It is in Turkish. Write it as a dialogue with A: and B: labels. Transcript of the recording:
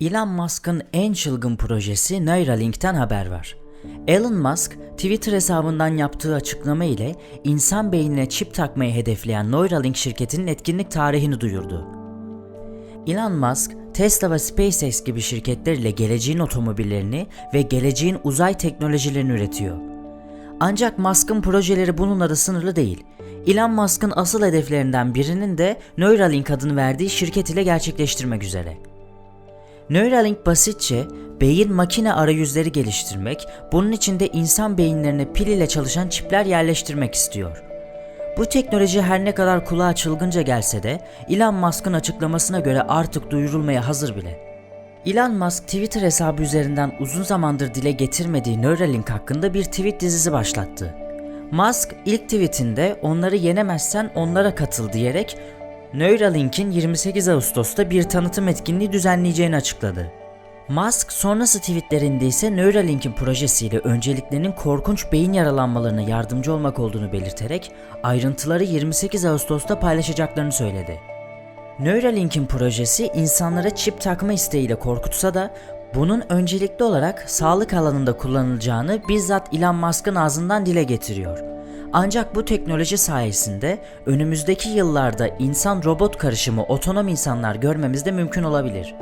A: Elon Musk'ın en çılgın projesi Neuralink'ten haber var. Elon Musk, Twitter hesabından yaptığı açıklama ile insan beynine çip takmayı hedefleyen Neuralink şirketinin etkinlik tarihini duyurdu. Elon Musk, Tesla ve SpaceX gibi şirketler ile geleceğin otomobillerini ve geleceğin uzay teknolojilerini üretiyor. Ancak Musk'ın projeleri bununla da sınırlı değil. Elon Musk'ın asıl hedeflerinden birinin de Neuralink adını verdiği şirket ile gerçekleştirmek üzere. Neuralink basitçe beyin makine arayüzleri geliştirmek, bunun içinde insan beyinlerine pil ile çalışan çipler yerleştirmek istiyor. Bu teknoloji her ne kadar kulağa çılgınca gelse de Elon Musk'ın açıklamasına göre artık duyurulmaya hazır bile. Elon Musk Twitter hesabı üzerinden uzun zamandır dile getirmediği Neuralink hakkında bir tweet dizisi başlattı. Musk ilk tweetinde onları yenemezsen onlara katıl diyerek Neuralink'in 28 Ağustos'ta bir tanıtım etkinliği düzenleyeceğini açıkladı. Musk sonrası tweetlerinde ise Neuralink'in projesiyle önceliklerinin korkunç beyin yaralanmalarına yardımcı olmak olduğunu belirterek ayrıntıları 28 Ağustos'ta paylaşacaklarını söyledi. Neuralink'in projesi insanlara çip takma isteğiyle korkutsa da bunun öncelikli olarak sağlık alanında kullanılacağını bizzat Elon Musk'ın ağzından dile getiriyor. Ancak bu teknoloji sayesinde önümüzdeki yıllarda insan robot karışımı otonom insanlar görmemiz de mümkün olabilir.